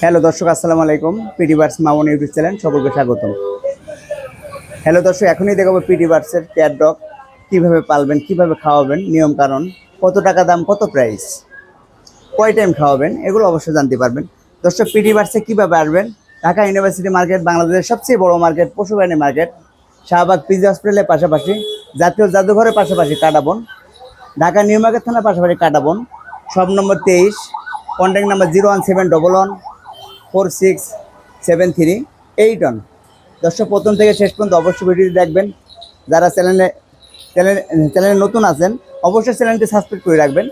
Hello দর্শক, আসসালামু আলাইকুম। পিটি বার্স মামন ইউটিউব চ্যানেল সকলকে স্বাগতম। হ্যালো দর্শক, এখনই দেখাবো পিটি বার্সের ক্যাট ডগ কীভাবে পালবেন, কীভাবে খাওয়াবেন, নিয়ম কারণ কত টাকা দাম, কত প্রাইস কয় টাইম খাওয়াবেন, এগুলো অবশ্যই জানতে পারবেন। দর্শক পিটি বার্সে কীভাবে আসবেন? ঢাকা ইউনিভার্সিটি মার্কেট বাংলাদেশের সবচেয়ে বড় মার্কেট পশুবাহিনী মার্কেট শাহবাগ পিজি হসপিটালের পাশাপাশি, জাতীয় জাদুঘরের পাশাপাশি কাটাবন ঢাকা নিউ মার্কেট থানার পাশাপাশি কাটাবন সব নম্বর তেইশ contact number zero one seven double one four six seven three eight one দর্শক, প্রথম থেকে শেষ পর্যন্ত অবশ্যই ভিডিওটি দেখবেন। যারা চ্যানেলে চ্যানেল চ্যানেলে নতুন আছেন, অবশ্যই চ্যানেলটি সাবস্ক্রাইব করে রাখবেন।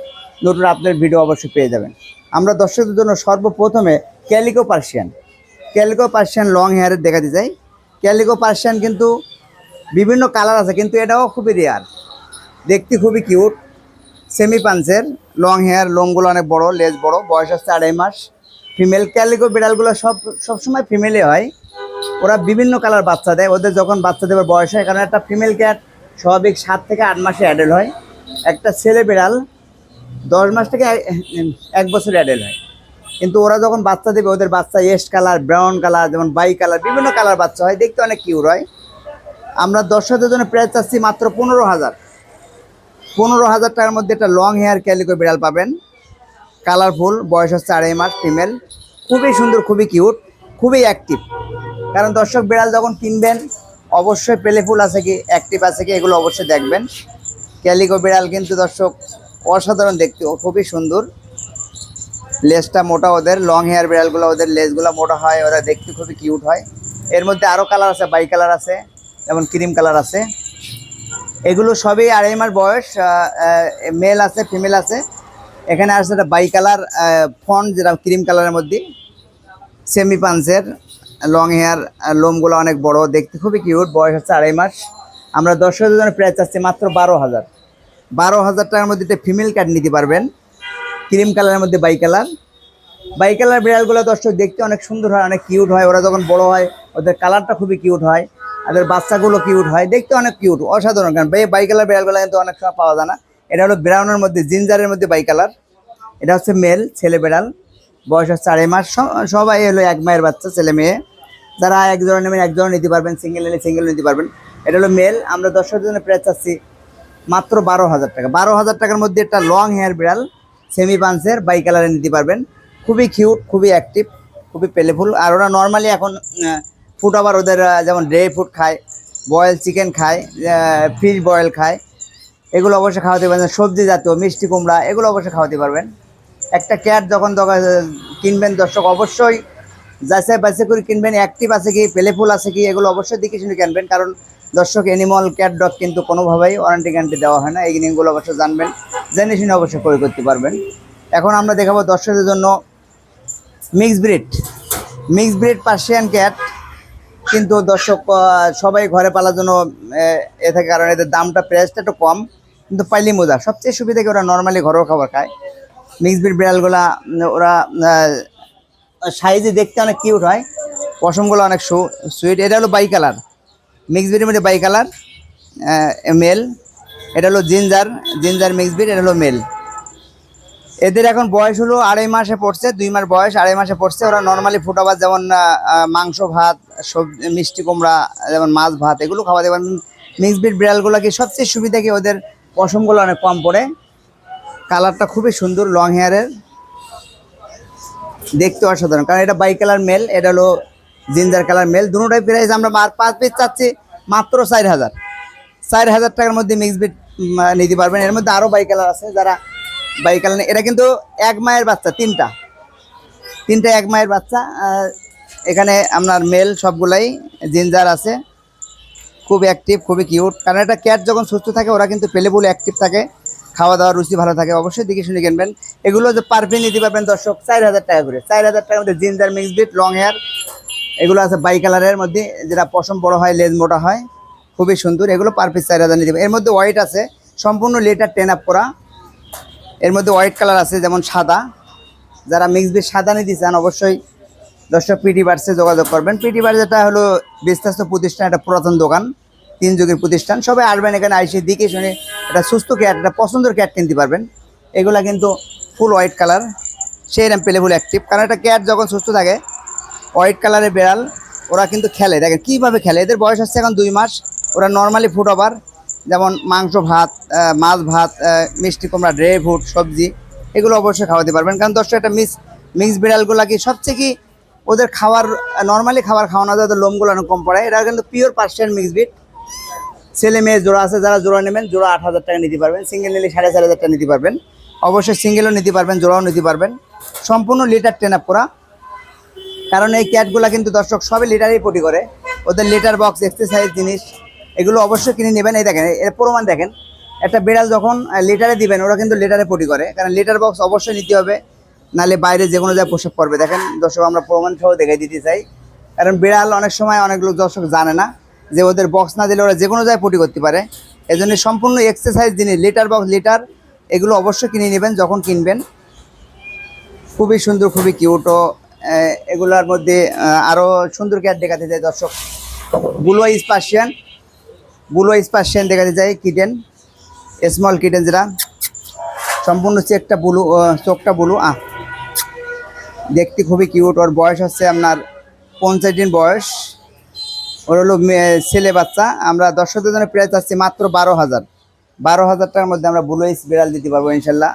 নতুন আপনার ভিডিও অবশ্যই পেয়ে যাবেন। আমরা দর্শকদের জন্য সর্বপ্রথমে calico Persian calico Persian long হেয়ারের দেখাতে চাই। ক্যালিকো পার্সিয়ান কিন্তু বিভিন্ন কালার আছে, কিন্তু এটাও খুবই রেয়ার দেখতে খুবই কিউট সেমি পাঞ্চের লং হেয়ার লোমগুলো অনেক বড় লেজ বড়, বয়স হচ্ছে আড়াই মাস। ফিমেল ক্যালিকো বিড়ালগুলো সব সবসময় ফিমেলে হয়। ওরা বিভিন্ন কালার বাচ্চা দেয়। ওদের যখন বাচ্চা দেওয়ার বয়স হয়, কারণ একটা ফিমেল ক্যাট স্বাভাবিক সাত থেকে আট মাসে অ্যাডেল হয়। একটা ছেলে বিড়াল দশ মাস থেকে এক- বছর অ্যাডেল হয়। কিন্তু ওরা যখন বাচ্চা দেবে, ওদের বাচ্চা এস্ট কালার, ব্রাউন কালার, যেমন বাই কালার, বিভিন্ন কালার বাচ্চা হয়। দেখতে অনেক কিউর হয়। আমরা দশ হাজার জন্য প্রায় চাচ্ছি মাত্র পনেরো হাজার। পনেরো হাজার টাকার মধ্যে একটা লং হেয়ার ক্যালিকো বিড়াল পাবেন। কালারফুল বয়স হচ্ছে আড়াই মাস ফিমেল খুবই সুন্দর, খুবই কিউট খুবই অ্যাক্টিভ কারণ দর্শক, বিড়াল যখন কিনবেন, অবশ্যই পেলেফুল আছে কি অ্যাক্টিভ আছে কি, এগুলো অবশ্যই দেখবেন। ক্যালিকো বিড়াল কিন্তু দর্শক, অসাধারণ দেখতে খুবই সুন্দর। লেজটা মোটা ওদের লং হেয়ার বিড়ালগুলো ওদের লেজগুলো মোটা হয়, ওরা দেখতে খুবই কিউট হয়। এর মধ্যে আরও কালার আছে বাই কালার আছে, যেমন ক্রিম কালার আছে। এগুলো সবই আড়াই মাস বয়স মেল আছে ফিমেল আছে। এখানে আছে একটা বাই কালার ফন্ট যেটা ক্রিম কালারের মধ্যে। সেমি পাঞ্চের লং হেয়ার লোমগুলো অনেক বড়, দেখতে খুবই কিউট বয়স হচ্ছে আড়াই মাস। আমরা দর্শকদের জন্য প্রায় চাচ্ছি মাত্র বারো হাজার। বারো হাজার টাকার মধ্যে ফিমেল কার্ড নিতে পারবেন। ক্রিম কালারের মধ্যে বাই কালার বাই কালার বিড়ালগুলো দর্শক দেখতে অনেক সুন্দর হয়, অনেক কিউট হয়। ওরা যখন বড় হয়, ওদের কালারটা খুবই কিউট হয়। ওদের বাচ্চাগুলো কিউট হয়, দেখতে অনেক কিউট অসাধারণ, কারণ বাই কালার বিড়ালগুলো কিন্তু অনেক সময় পাওয়া যায় না। এটা হলো ব্রাউনের মধ্যে জিঞ্জারের মধ্যে বাই কালার এটা হচ্ছে মেল ছেলে বিড়াল। বয়স হচ্ছে আড়াই মাস। সবাই হলো এক মায়ের বাচ্চা, ছেলে মেয়ে। যারা এক জোড়া নেবেন এক জোড়া নিতে পারবেন সিঙ্গেল নিলে সিঙ্গেল নিতে পারবেন। এটা হলো মেল আমরা দর্শকের জন্য প্রায় চাচ্ছি মাত্র বারো হাজার টাকা। বারো হাজার টাকার মধ্যে একটা লং হেয়ার বিড়াল সেমি পাঞ্চের বাই কালারে নিতে পারবেন। খুবই কিউট খুবই অ্যাক্টিভ খুবই পেলেফুল আর ওরা নর্মালি এখন ফুড আবার ওদের যেমন ড্রাই ফুড খায় বয়েল চিকেন খায় ফিশ বয়েল খায়, এগুলো অবশ্যই খাওয়াতে পারবেন। সবজি জাতীয়, মিষ্টি কুমড়া, এগুলো অবশ্যই খাওয়াতে পারবেন। একটা ক্যাট যখন কিনবেন দর্শক, অবশ্যই যাচাই বাছাই করে কিনবেন। অ্যাক্টিভ আছে কি পেলেফুল আছে কি, এগুলো অবশ্যই দেখে শুনে কিনবেন। কারণ দর্শক অ্যানিমাল ক্যাট ডগ কিন্তু কোনোভাবেই ওয়ারেন্টি গ্যারান্টি দেওয়া হয় না। এই জিনিসগুলো অবশ্যই জানবেন, জেনে শুনে অবশ্যই ক্রয় করতে পারবেন। এখন আমরা দেখাবো দর্শকদের জন্য mix breed mix breed Persian cat কিন্তু দর্শক সবাই ঘরে পালার জন্য, এ থাকে কারণ এদের দামটা প্রাইসটা একটু কম, কিন্তু পাইলি মোজা। সবচেয়ে সুবিধা কি ওরা নর্মালি ঘরোয়া খাবার খায়? মিক্স বিড়ালগুলা, ওরা সাইজে দেখতে অনেক কিউট হয়, পশমগুলো অনেক সু সুইট এটা হলো বাই কালার মিক্স ব্রিডের মধ্যে বাই কালার মেল এটা হলো জিঞ্জার জিঞ্জার মিক্স এটা হলো মেল এদের এখন বয়স হলো আড়াই মাসে পড়ছে, দুই মাস বয়স, আড়াই মাসে পড়ছে। ওরা নর্মালি ফুটাবাদ যেমন মাংস ভাত সবজি মিষ্টি কুমড়া, যেমন মাছ ভাত, এগুলো খাওয়াতে দেবেন মিক্স বিট বিড়ালগুলো কি সবচেয়ে সুবিধা কি ওদের পশমগুলো অনেক কম পড়ে? কালারটা খুবই সুন্দর লং হেয়ারের দেখতে অসাধারণ, কারণ এটা বাই কালার মেল এটা হলো জিঞ্জার কালার মেল দুটোটাই প্রাইস আমরা মার- পাঁচ পিস চাচ্ছি মাত্র চার হাজার। চার হাজার টাকার মধ্যে মিক্স বিট নিতে পারবেন। এর মধ্যে আরও বাই কালার আছে, যারা বাই কালার এটা কিন্তু এক মায়ের বাচ্চা, তিনটা। তিনটা এক মায়ের বাচ্চা এখানে আপনার মেল সবগুলাই জিঞ্জার আছে। খুব অ্যাক্টিভ খুবই কিউট কারণ একটা ক্যাট যখন সুস্থ থাকে, ওরা কিন্তু পেলেবুল অ্যাক্টিভ থাকে। খাওয়া দাওয়ার রুচি ভালো থাকে, অবশ্যই দেখে শুনে কিনবেন। এগুলো যে পারফিন নিতে পারবেন দর্শক, চার হাজার টাকা করে। চার হাজার টাকার মধ্যে ginger mix bit long hair এগুলো আছে বাই কালারের মধ্যে, যেটা পশম বড় হয়, লেজ মোটা হয়। খুবই সুন্দর। এগুলো পার চার হাজার নিতে। এর মধ্যে হোয়াইট আছে। সম্পূর্ণ লেটার টেন আপ করা। এর মধ্যে হোয়াইট কালার আছে, যেমন সাদা। যারা মিক্স বিট সাদা নিতে চান, অবশ্যই দর্শক পিটি বার্সে যোগাযোগ করবেন। পিটি বার্স এটা হলো বিস্তাস্ত প্রতিষ্ঠান একটা পুরাতন দোকান, তিন যুগের প্রতিষ্ঠান। সবাই আসবেন এখানে, আইসে দিকে শুনে একটা সুস্থ ক্যাট একটা পছন্দের ক্যাট কিনতে পারবেন। এগুলা কিন্তু ফুল হোয়াইট কালার সেই রকম প্লেফুল অ্যাক্টিভ কারণ একটা ক্যাট যখন সুস্থ থাকে হোয়াইট কালারের বেড়াল, ওরা কিন্তু খেলে। দেখেন, কীভাবে খেলে? এদের বয়স হচ্ছে এখন দুই মাস, ওরা নর্মালি ফুড ওভার যেমন মাংস ভাত মাছ ভাত মিষ্টি কুমড়া, ড্রাই ফ্রুট, সবজি, এগুলো অবশ্যই খাওয়াতে পারবেন। কারণ দর্শক একটা মিক্স মিক্স বিড়ালগুলা কি সবচেয়ে কি ওদের খাওয়ার নর্মালি খাবার খাওয়ানো যায়, ওদের লোমগুলো অনেক কম পড়ে। এটা কিন্তু পিওর পার্সিয়ান মিক্স বিট ছেলে মেয়ে জোড়া আছে, যারা জোড়া নেবেন, জোড়া আট হাজার টাকা নিতে পারবেন। সিঙ্গেল নিলে সাড়ে চার হাজার টাকা নিতে পারবেন। অবশ্যই সিঙ্গেলও নিতে পারবেন, জোড়াও নিতে পারবেন। সম্পূর্ণ লিটার টেন আপ করা। কারণ এই ক্যাটগুলা কিন্তু দর্শক সবই লিটারেই পটি করে। ওদের লিটার বক্স এক্সারসাইজ জিনিস এগুলো অবশ্যই কিনে নেবেন। এই দেখেন, এর প্রমাণ দেখেন। একটা বিড়াল যখন লেটারে দিবেন, ওরা কিন্তু লেটারে পটি করে। কারণ লেটার বক্স অবশ্যই নিতে হবে নালে বাইরে যে কোনো জায়গায় পোশাক পরবে। দেখেন, দর্শক, আমরা প্রমাণ সহ দেখে দিতে চাই। কারণ বিড়াল অনেক সময় অনেক লোক দর্শক জানে না যে ওদের বক্স না দিলে ওরা যে কোনো জায়গায় পটি করতে পারে। এই জন্য সম্পূর্ণ এক্সারসাইজ জিনিস লেটার বক্স লিটার এগুলো অবশ্যই কিনে নেবেন যখন কিনবেন। খুবই সুন্দর, খুবই কিউটও এগুলোর মধ্যে আরও সুন্দর ক্যাট দেখাতে চাই দর্শক। বুলো স্পার্সিয়ান বুলো স্পার্সিয়ান দেখাতে চাই কিটেন স্মল কিটেন যেটা। সম্পূর্ণ চেকটা বুলু চোখটা বুলু আহ। দেখতে খুবই কিউট ওর বয়স হচ্ছে আপনার পঞ্চাশ দিন বয়স। ওর হলো ছেলে বাচ্চা। আমরা দর্শকদের জন্য প্রাইস চাচ্ছি মাত্র বারো হাজার। বারো হাজার টাকার মধ্যে আমরা বুলো বিড়াল দিতে পারব, ইনশাল্লাহ।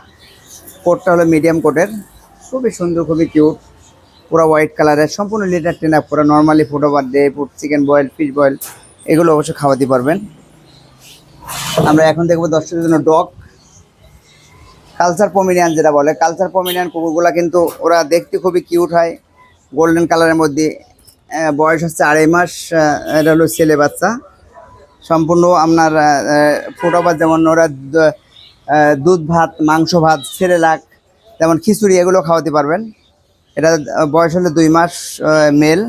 কোটটা হলো মিডিয়াম কোটের। খুবই সুন্দর, খুবই কিউট পুরো হোয়াইট কালারের সম্পূর্ণ লিটার টেন আপ পুরো normally food over day food chicken boil fish boil এগুলো অবশ্যই খাওয়াতে পারবেন। আমরা এখন দেখব দর্শকের জন্য ডগ। কালচার পমিনিয়ান যেটা বলে, কালচার পমিনিয়ান কুকুরগুলা কিন্তু ওরা দেখতে খুবই কিউট হয়, গোল্ডেন কালারের মধ্যে। বয়স হচ্ছে আড়াই মাস এটা হলো ছেলে বাচ্চা। সম্পূর্ণ আপনার ওভার যেমন ওরা দুধ ভাত, মাংস ভাত, সেরেলাক, যেমন খিচুড়ি এগুলো খাওয়াতে পারবেন। এটা বয়স হলো দুই মাস মেল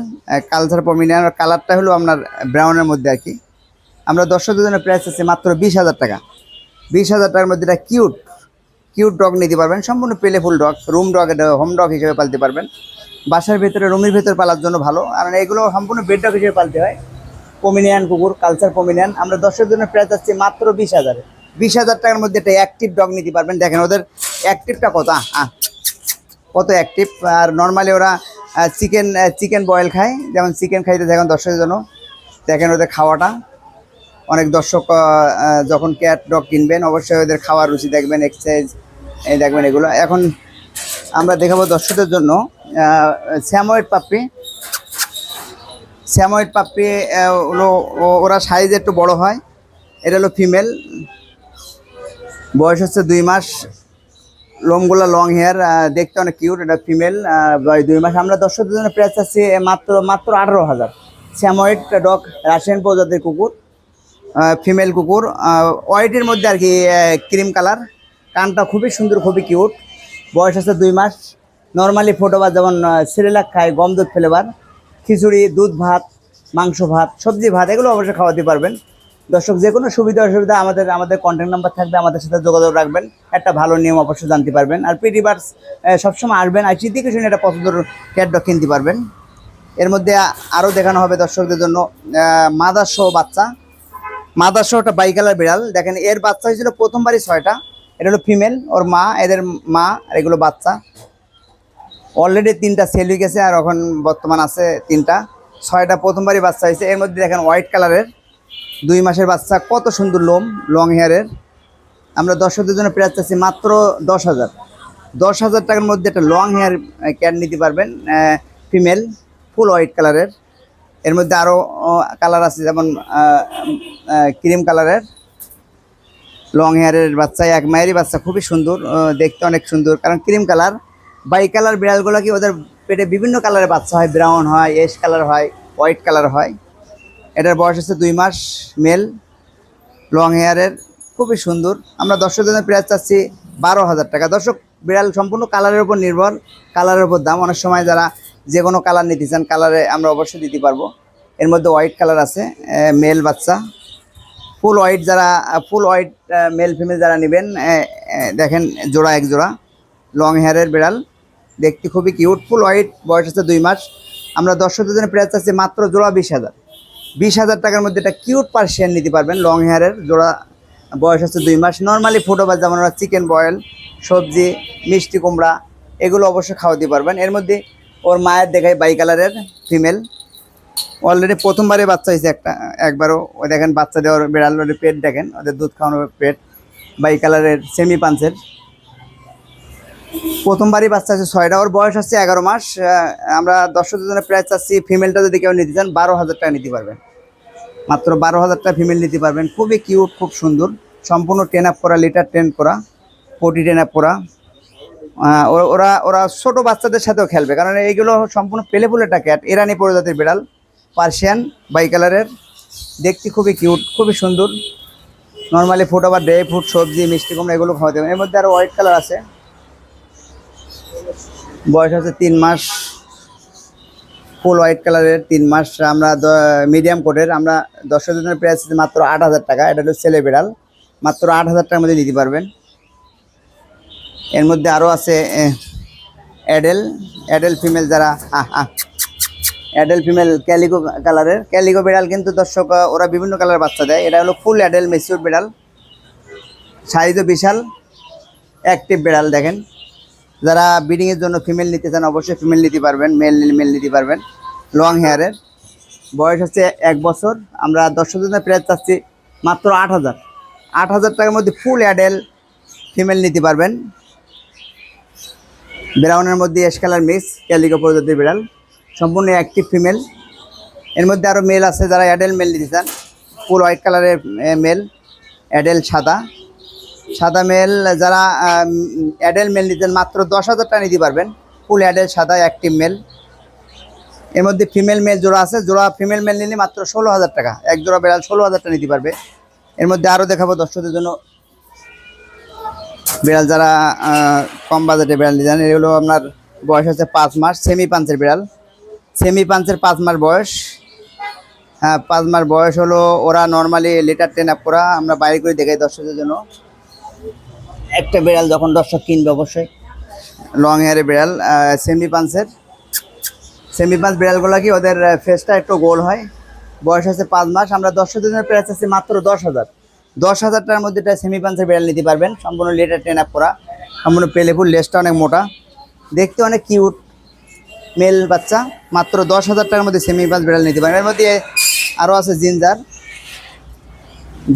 কালচার পমিনিয়ান কালারটা হলো আপনার ব্রাউনের মধ্যে আর কি। আমরা দর্শকদের দুজনের প্রাইস আছে মাত্র বিশ হাজার টাকা। বিশ হাজার টাকার মধ্যে এটা কিউট কিউট ডগ নিতে পারবেন। সম্পূর্ণ playful dog room dog home dog হিসেবে পালতে পারবেন। বাসার ভেতরে রুমের ভেতরে পালার জন্য ভালো। আর এগুলো সম্পূর্ণ বেড ডগ হিসেবে পালতে হয়। পমিনিয়ান কুকুর কালচার পমিনিয়ান আমরা দর্শকের জন্য প্রাইস আছে মাত্র বিশ হাজার। বিশ হাজার টাকার মধ্যে একটা অ্যাক্টিভ ডগ নিতে পারবেন। দেখেন ওদের অ্যাক্টিভটা কত? আহ। কত অ্যাক্টিভ আর নর্মালি ওরা চিকেন চিকেন বয়েল খায়। যেমন চিকেন খাইতে দেখেন দর্শকের জন্য। দেখেন ওদের খাওয়াটা। অনেক দর্শক যখন ক্যাট ডগ কিনবেন অবশ্যই ওদের খাওয়ার রুচি দেখবেন এক্সারসাইজ এই দেখবেন এগুলো। এখন আমরা দেখাবো দর্শকদের জন্য স্যামোয়েড পাপ্পি স্যামোয়েড পাপ্পি আহ, হলো ওরা সাইজ একটু বড় হয়। এটা হলো ফিমেল বয়স হচ্ছে দুই মাস। লোমগুলো লং হেয়ার দেখতে অনেক কিউট এটা ফিমেল দুই মাস। আমরা দর্শকদের জন্য প্রাইস আছে মাত্র মাত্র আঠারো হাজার। স্যামোয়েড ডগ রাশিয়ান প্রজাতির কুকুর ফিমেল কুকুর হোয়াইটের মধ্যে আর কি ক্রিম কালার কানটা খুবই সুন্দর, খুবই কিউট বয়স আছে দুই মাস। নর্মালি ফোটোবার যেমন সিরেলাক খায়, গম দুধ ফ্লেভার খিচুড়ি, দুধ ভাত, মাংস ভাত, সবজি ভাত, এগুলো অবশ্যই খাওয়াতে পারবেন। দর্শক, যে কোনো সুবিধা অসুবিধা আমাদের আমাদের কন্ট্যাক্ট নাম্বার থাকবে, আমাদের সাথে যোগাযোগ রাখবেন। একটা ভালো নিয়ম অবশ্যই জানতে পারবেন। আর পিটি বার্স সবসময় আসবেন, আর চিন্তি কিছু একটা পছন্দের ক্যাট ডগ কিনতে পারবেন। এর মধ্যে আরও দেখানো হবে দর্শকদের জন্য মাদার বাচ্চা। মাদার একটা বাইকালার বিড়াল। দেখেন, এর বাচ্চা হয়েছিল প্রথমবারই ছয়টা। এটা হলো ফিমেল ওর মা, এদের মা, আর এগুলো বাচ্চা। অলরেডি তিনটা সেল হয়ে গেছে, আর এখন বর্তমান আছে তিনটা। ছয়টা প্রথমবারই বাচ্চা হয়েছে। এর মধ্যে দেখেন হোয়াইট কালারের দুই মাসের বাচ্চা, কত সুন্দর লোম লং হেয়ারের আমরা দর্শকদের জন্য প্রাইস চাচ্ছি মাত্র দশ হাজার। দশ হাজার টাকার মধ্যে একটা লং হেয়ার ক্যাট নিতে পারবেন ফিমেল ফুল হোয়াইট কালারের এর। মধ্যে আরও কালার আছে যেমন ক্রিম কালারের লং হেয়ারের বাচ্চা, এক মায়েরই বাচ্চা, খুবই সুন্দর দেখতে অনেক সুন্দর। কারণ ক্রিম কালার বাই কালার বিড়ালগুলো কি ওদের পেটে বিভিন্ন কালারের বাচ্চা হয় ব্রাউন হয় এস কালার হয় হোয়াইট কালার হয়। এটার বয়স হচ্ছে দুই মাস মেল লং হেয়ারের খুবই সুন্দর। আমরা দর্শকদের প্রাইস চাচ্ছি বারো হাজার টাকা। দর্শক, বিড়াল সম্পূর্ণ কালারের উপর নির্ভর কালারের উপর দাম। অনেক সময় যারা যে কোনো কালার নিতে চান কালারে আমরা অবশ্যই দিতে পারব। এর মধ্যে হোয়াইট কালার আছে মেল বাচ্চা। ফুল হোয়াইট যারা ফুল হোয়াইট মেল ফিমেল যারা নেবেন দেখেন জোড়া এক জোড়া। লং হেয়ারের বিড়াল, দেখতে খুবই কিউট ফুল হোয়াইট বয়স আছে দুই মাস। আমরা দর্শকদের জন্য প্রাইস আছে মাত্র জোড়া বিশ হাজার। বিশ হাজার টাকার মধ্যে একটা কিউট পার্সিয়ান নিতে পারবেন। লং হেয়ারের জোড়া বয়স হচ্ছে দুই মাস। নর্মালি ফুটো বা যেমন ওরা চিকেন বয়েল সবজি, মিষ্টি কুমড়া, এগুলো অবশ্যই খাওয়াতে পারবেন। এর মধ্যে ওর মায়ের দেখায় বাই কালারের ফিমেল অলরেডি প্রথমবারে বাচ্চা হয়েছে একটা। একবারও, ওই দেখেন বাচ্চা দেওয়ার বিড়াল পেট দেখেন, ওদের দুধ খাওয়ানোর পেট। বাই কালারের সেমি পাঞ্চের প্রথমবারই বাচ্চা আছে ছয়টা। ওর বয়স হচ্ছে এগারো মাস। আমরা দর্শকদের জন্য প্রায় চাচ্ছি ফিমেলটা যদি কেউ নিতে চান, বারো হাজার টাকা নিতে পারবেন। মাত্র বারো হাজার টাকা ফিমেল নিতে পারবেন। খুবই কিউট খুব সুন্দর। সম্পূর্ণ টেন আপ করা লিটার টেন করা পটি টেন আপ করা। ওরা ওরা ছোট বাচ্চাদের সাথেও খেলবে। কারণ এইগুলো সম্পূর্ণ পেলে ফুলেটা ক্যাট ইরানি প্রজাতির বিড়াল পার্সিয়ান বাই কালারের দেখতে খুবই কিউট খুবই সুন্দর। নর্মালি ফুড আবার ড্রাই ফ্রুট সবজি, মিষ্টি কুমড়া, এগুলো খাওয়াতে হবে। এর মধ্যে আরও হোয়াইট কালার আছে। বয়স হচ্ছে তিন মাস, ফুল হোয়াইট কালারের তিন মাস। আমরা মিডিয়াম কোটের, আমরা দর্শক জনের প্রাইস আছে মাত্র আট হাজার টাকা। এটা হলো ছেলে বিড়াল। মাত্র আট হাজার টাকার মধ্যে নিতে পারবেন। এর মধ্যে আরও আছে অ্যাডেল। অ্যাডেল ফিমেল যারা অ্যাডেল ফিমেল ক্যালিগো কালারের। ক্যালিগো বিড়াল কিন্তু দর্শক ওরা বিভিন্ন কালার বাচ্চা দেয়। এটা হলো ফুল অ্যাডেল মেসিউর বিড়াল। সাইজও বিশাল অ্যাক্টিভ বিড়াল, দেখেন। যারা ব্রিডিংয়ের জন্য ফিমেল নিতে চান, অবশ্যই ফিমেল নিতে পারবেন মেল মেল নিতে পারবেন। লং হেয়ারের বয়স হচ্ছে এক বছর। আমরা দর্শক জনের চাচ্ছি মাত্র আট হাজার। আট হাজার টাকার মধ্যে ফুল অ্যাডেল ফিমেল নিতে পারবেন। ব্রাউনের মধ্যে এস কালার মিক্স ক্যালিকো প্রজাতির বিড়াল। সম্পূর্ণ অ্যাক্টিভ ফিমেল এর মধ্যে আরও মেল আছে যারা অ্যাডেল মেল নিতে চান। ফুল হোয়াইট কালারের মেল অ্যাডেল সাদা। সাদা মেল, যারা অ্যাডেল মেল নিতেন, মাত্র দশ হাজার টাকা নিতে পারবেন। ফুল অ্যাডেল, সাদা, অ্যাক্টিভ মেল। এর মধ্যে ফিমেল মেল জোড়া আছে, জোড়া ফিমেল মেল নিলে মাত্র ষোলো হাজার টাকা। এক জোড়া বিড়াল ষোলো হাজার টাকা নিতে পারবে। এর মধ্যে আরও দেখাবো দর্শকদের জন্য। বিড়াল যারা কম বাজেটে বিড়াল নিতে চান এগুলো আপনার বয়স হচ্ছে পাঁচ মাস সেমি পাঞ্চের বিড়াল। সেমি পাঞ্চের পাঁচ মাস বয়স। হ্যাঁ পাঁচ মাস বয়স হলো, ওরা নর্মালি লিটার টেন আপ করা। আমরা বাইরে করে দেখাই দর্শকদের জন্য। একটা বিড়াল যখন দর্শক কিনবে অবশ্যই। লং হেয়ারের বিড়াল সেমি পাঞ্চের সেমি পাঞ্চ বিড়ালগুলো কি ওদের ফেসটা একটু গোল হয়। বয়স আছে পাঁচ মাস, আমরা দশ জন্য প্রাইস আছে মাত্র দশ হাজার। দশ হাজার টাকার মধ্যে এটা সেমি পাঞ্চের বিড়াল নিতে পারবেন। সম্পূর্ণ লেটার ট্রেন আপ করা। সম্পূর্ণ পেলেফুল লেসটা অনেক মোটা। দেখতে অনেক কিউট মেল বাচ্চা, মাত্র দশ হাজার টাকার মধ্যে সেমি পাঞ্চ বিড়াল নিতে পারবেন। এর মধ্যে আরও আছে জিঞ্জার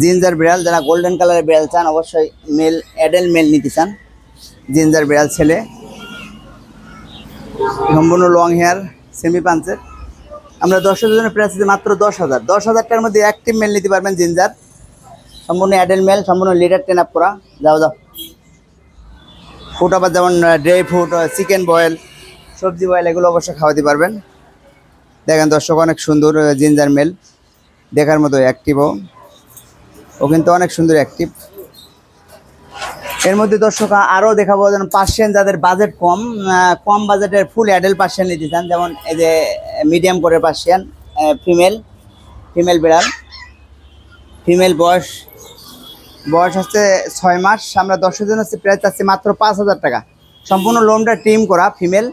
জিঞ্জার বিড়াল, যারা গোল্ডেন কালারের বিড়াল চান, অবশ্যই মেল অ্যাডেল মেল নিতে চান। জিঞ্জার বিড়াল ছেলে। সম্পূর্ণ লং হেয়ার সেমি পাঞ্চের আমরা দর্শকের জন্য প্রাইস মাত্র দশ হাজার। দশ হাজার টাকার মধ্যে অ্যাক্টিভ মেল নিতে পারবেন জিঞ্জার। সম্পূর্ণ অ্যাডেল মেল সম্পূর্ণ লিটার টেন আপ করা। যাও যাও। ফুড আবার যেমন ড্রাই ফ্রুট চিকেন বয়েল সবজি বয়েল এগুলো অবশ্যই খাওয়াতে পারবেন। দেখেন দর্শক, অনেক সুন্দর জিঞ্জার মেল দেখার মতো অ্যাক্টিভও ও কিন্তু অনেক সুন্দর অ্যাক্টিভ এর মধ্যে দর্শক, আরও দেখাবো যেন পার্সিয়ান যাদের বাজেট কম কম বাজেটের ফুল অ্যাডেল পার্সিয়ান নিতে চান, যেমন এই যে মিডিয়াম করে পার্সিয়ান ফিমেল ফিমেল বিড়াল ফিমেল বয়স বয়স হচ্ছে ছয় মাস, আমরা দশের জন্য প্রাইস চাচ্ছি মাত্র পাঁচ হাজার টাকা। সম্পূর্ণ লোনটা টিম করা ফিমেল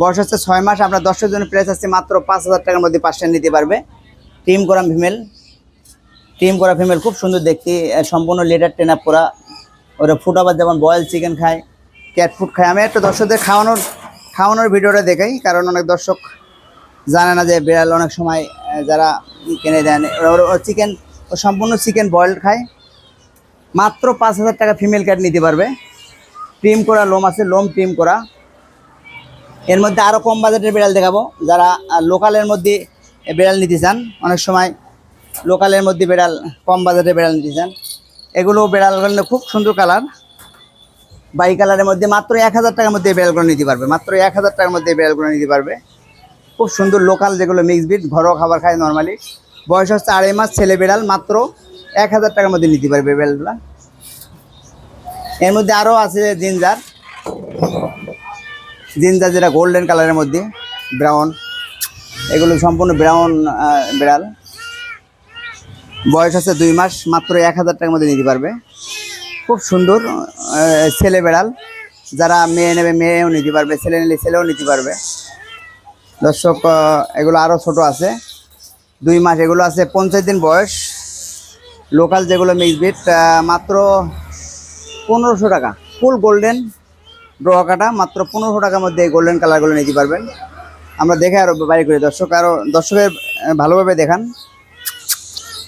বয়স হচ্ছে ছয় মাস, আমরা দশের জন্য প্রাইস চাচ্ছি মাত্র পাঁচ হাজার টাকার মধ্যে পার্সিয়ান নিতে পারবে। টিম করা ফিমেল টিম করা ফিমেল খুব সুন্দর দেখতে সম্পূর্ণ লেটার টেন আপ করা। ওরা ফুড আবার যেমন বয়েল চিকেন খায় ক্যাট ফুড খায়। আমি একটা দর্শকদের খাওয়ানোর খাওয়ানোর ভিডিওটা দেখাই, কারণ অনেক দর্শক জানে না যে বিড়াল অনেক সময় যারা কিনে দেন চিকেন ও সম্পূর্ণ চিকেন বয়েল খায়। মাত্র পাঁচ হাজার টাকা ফিমেল ক্যাট নিতে পারবে। ট্রিম করা লোম আছে, লোম ট্রিম করা। এর মধ্যে আরও কম বাজেটের বিড়াল দেখাবো। যারা লোকালের মধ্যে বিড়াল নিতে চান, অনেক সময় লোকালের মধ্যে বিড়াল, কম বাজেটের বেড়াল নিতে চান এগুলো বিড়ালগুলো খুব সুন্দর কালার। বাই কালারের মধ্যে মাত্র এক হাজার টাকার মধ্যে বিড়ালগুলো নিতে পারবে। মাত্র এক হাজার টাকার মধ্যে বিড়ালগুলো নিতে পারবে। খুব সুন্দর লোকাল যেগুলো মিক্স বিট ঘরোয়া খাবার খায় নর্মালি বয়স হচ্ছে আড়াই মাস, ছেলে বেড়াল মাত্র এক হাজার টাকার মধ্যে নিতে পারবে বিড়ালগুলো। এর মধ্যে আরও আছে জিঞ্জার। জিঞ্জার যেটা গোল্ডেন কালারের মধ্যে ব্রাউন এগুলো সম্পূর্ণ ব্রাউন বিড়াল। বয়স আছে দুই মাস, মাত্র এক হাজার টাকার মধ্যে নিতে পারবে। খুব সুন্দর ছেলে বেড়াল। যারা মেয়ে নেবে, মেয়েও নিতে পারবে, ছেলে নিলে ছেলেও নিতে পারবে। দর্শক এগুলো আরও ছোট আছে। দুই মাস, এগুলো আছে পঞ্চাশ দিন বয়স। লোকাল যেগুলো মিক্স বিট মাত্র পনেরোশো টাকা। ফুল গোল্ডেন ড্র কাটা, মাত্র পনেরোশো টাকার মধ্যে এই গোল্ডেন কালারগুলো নিতে পারবেন। আমরা দেখে আরও বাইরে করি। দর্শক আরও দর্শকের ভালোভাবে দেখান।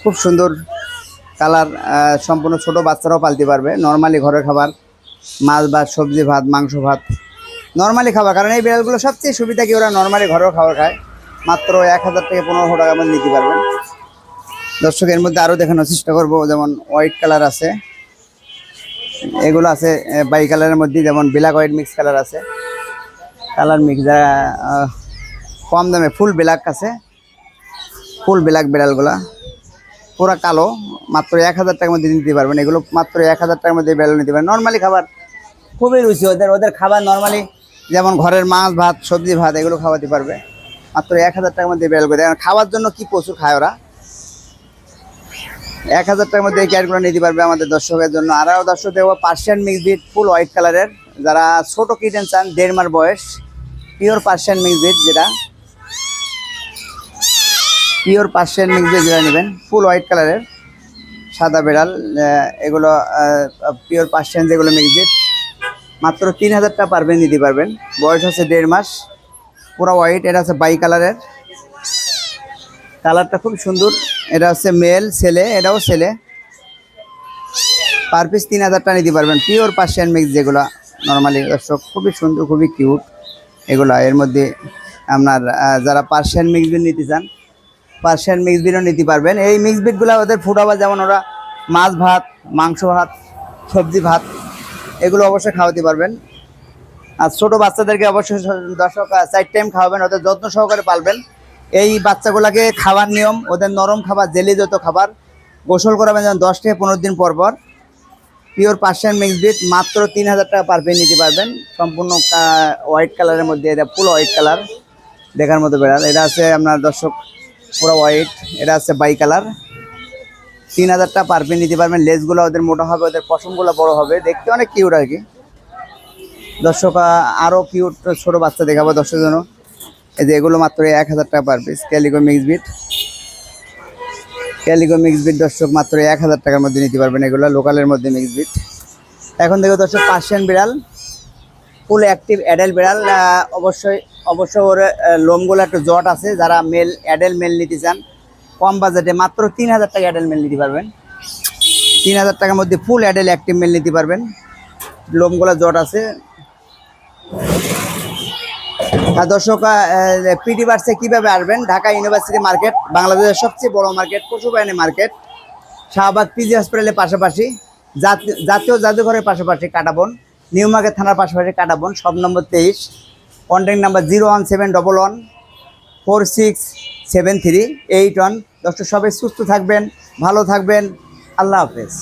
খুব সুন্দর কালার সম্পূর্ণ ছোট বাচ্চারাও পালতে পারবে। নর্মালি ঘরের খাবার, মাছ ভাত, সবজি ভাত, মাংস ভাত নর্মালি খাবার। কারণ এই বিড়ালগুলো সবচেয়ে সুবিধা কি, ওরা নর্মালি ঘরেও খাবার খায়। মাত্র এক হাজার থেকে পনেরোশো টাকার মধ্যে নিতে পারবেন। দর্শক, এর মধ্যে আরও দেখানোর চেষ্টা করব। যেমন হোয়াইট কালার আছে। এগুলো আছে বাই কালারের মধ্যে। যেমন ব্ল্যাক হোয়াইট মিক্স কালার আছে। কালার মিক্স যারা কম দামে ফুল ব্ল্যাক আছে। ফুল ব্ল্যাক বিড়ালগুলা। পুরা কালো, মাত্র এক হাজার টাকার মধ্যে নিতে পারবেন। এগুলো মাত্র এক হাজার টাকার মধ্যে বিড়াল নিতে পারবেন। নর্মালি খাবার খুবই রুচি, ওদের ওদের খাবার নর্মালি যেমন ঘরের মাছ ভাত, সবজি ভাত, এগুলো খাওয়াতে পারবে। মাত্র এক হাজার টাকার মধ্যে বিড়াল করে। খাওয়ার জন্য কি প্রচুর খায় ওরা? এক হাজার টাকার মধ্যে এই নিতে পারবে আমাদের দর্শকের জন্য। আরও দর্শক দেখব Persian mix bit full white কালারের যারা ছোট কিটেন চান, দেড় মাস বয়স পিওর পার্সিয়ান মিক্স বিট যেটা পিওর পার্সিয়ান মিক্স যেটা নেবেন, ফুল হোয়াইট কালারের, সাদা বেড়াল এগুলো পিওর পার্সিয়ান যেগুলো মিক্স বিট মাত্র তিন হাজারটা পারবেন নিতে পারবেন। বয়স হচ্ছে দেড় মাস, পুরো হোয়াইট, এটা হচ্ছে বাই কালারের। কালারটা খুব সুন্দর, এটা হচ্ছে মেল, ছেলে, এটাও ছেলে। পার পিস তিন হাজারটা নিতে পারবেন, পিওর পার্সিয়ান মিক্স যেগুলো নর্মালি দর্শক, খুবই সুন্দর, খুবই কিউট এগুলো। এর মধ্যে আপনার যারা পার্সিয়ান মিক্স নিতে চান পার্সিয়ান মিক্স বিটও নিতে পারবেন। এই মিক্স বিটগুলো ওদের ফুড আবার যেমন ওরা মাছ ভাত, মাংস ভাত, সবজি ভাত, এগুলো অবশ্যই খাওয়াতে পারবেন। আর ছোটো বাচ্চাদেরকে অবশ্যই দর্শক চার টাইম খাওয়াবেন, ওদের যত্ন সহকারে পালবেন। এই বাচ্চাগুলোকে খাবার নিয়ম, ওদের নরম খাবার, জেলিজাত খাবার গোসল করাবেন যেমন দশ থেকে পনেরো দিন পর পর। পিওর পার্সিয়ান মিক্স বিট মাত্র তিন হাজার টাকা পার পেয়ে নিতে পারবেন। সম্পূর্ণ হোয়াইট কালারের মধ্যে, এটা পুরো হোয়াইট কালার দেখার মতো বেড়াল। এটা আছে আপনার দর্শক পুরো হোয়াইট এটা আছে বাই কালার তিন হাজার টাকা পার নিতে পারবেন। লেজগুলো ওদের মোটা হবে, ওদের পশমগুলো বড় হবে। দেখতে অনেক কিউট আর কি। দর্শক আরও কিউট ছোট বাচ্চা দেখাবো দর্শক জন্য। এই যে এগুলো মাত্র এক হাজার টাকা per piece calico mix bit calico mix bit দর্শক, মাত্র এক হাজার টাকার মধ্যে নিতে পারবেন এগুলো লোকালের মধ্যে মিক্স বিট এখন দেখো দর্শক পার্সিয়ান বিড়াল। ফুল অ্যাক্টিভ অ্যাডেল বিড়াল অবশ্যই অবশ্য ওর লোমগুলো একটু জট আছে, যারা মেল অ্যাডেল মেল নিতে চান, কম বাজেটে মাত্র তিন হাজার টাকা অ্যাডেল মেল নিতে পারবেন। তিন হাজার টাকার মধ্যে ফুল অ্যাডেল অ্যাক্টিভ মেল নিতে পারবেন। লোমগুলো জট আছে। আর দর্শক পিটি বার্সে কীভাবে আসবেন? ঢাকা ইউনিভার্সিটি মার্কেট বাংলাদেশের সবচেয়ে বড় মার্কেট পশুবাহিনী মার্কেট শাহবাগ পিজি হসপিটালের পাশাপাশি জাতীয় জাদুঘরের পাশাপাশি কাটাবন নিউ মার্কেট থানার পাশাপাশি কাটাবন সব নম্বর তেইশ। Contact number zero one seven double one four six seven three eight one দর্শক, সবাই সুস্থ থাকবেন, ভালো থাকবেন। আল্লাহ হাফেজ।